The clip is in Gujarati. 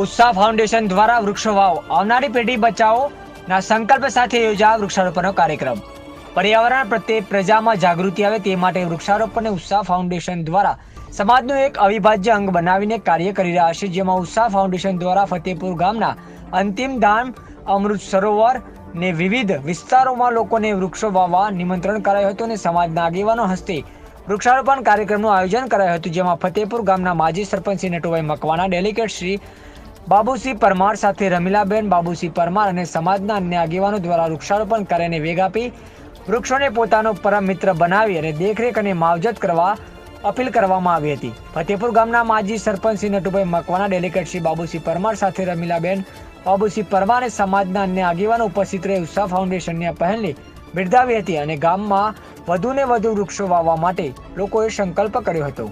ઉત્સાહ ફાઉન્ડેશન દ્વારા વૃક્ષો વાવો. આવનારી પેઢી બચાવો ના સંકલ્પ સાથે યોજાયો વૃક્ષારોપણનો કાર્યક્રમ. પર્યાવરણ પ્રત્યે પ્રજામાં જાગૃતિ આવે તે માટે વૃક્ષારોપણને ઉત્સાહ ફાઉન્ડેશન દ્વારા સમાજનું એક અવિભાજ્ય અંગ બનાવીને કાર્ય કરી રહ્યા છે, જેમાં ઉત્સાહ ફાઉન્ડેશન દ્વારા ફતેપુર ગામના અંતિમ ધામ અમૃત સરોવર ને વિવિધ વિસ્તારોમાં લોકોને વૃક્ષો વાવવા નિમંત્રણ કરાયું હતું અને સમાજના આગેવાનો હસ્તે વૃક્ષારોપણ કાર્યક્રમનું આયોજન કરાયું હતું, જેમાં ફતેપુર ગામના માજી સરપંચ શ્રી નટુભાઈ મકવાણા, ડેલિગેટ શ્રી બાબુસિંહ પરમાર સાથે રમીલાબેન, બાબુસિંહ પરમાર અને સમાજના અન્ય આગેવાનો દ્વારા વૃક્ષારોપણ કરીને વેગ આપી વૃક્ષોને પોતાનો પરમ મિત્ર બનાવી અને દેખરેખ અને માવજત કરવા અપીલ કરવામાં આવી હતી. ફતેપુર ગામના માજી સરપંચ શ્રી નટુભાઈ મકવાના ડેલિગેટ શ્રી બાબુસિંહ પરમાર સાથે રમીલાબેન, બાબુસિંહ પરમાર અને સમાજના અન્ય આગેવાનો ઉપસ્થિત રહી ઉત્સાહ ફાઉન્ડેશનની પહેલને બિરદાવી હતી અને ગામમાં વધુને વધુ વૃક્ષો વાવવા માટે લોકોએ સંકલ્પ કર્યો હતો.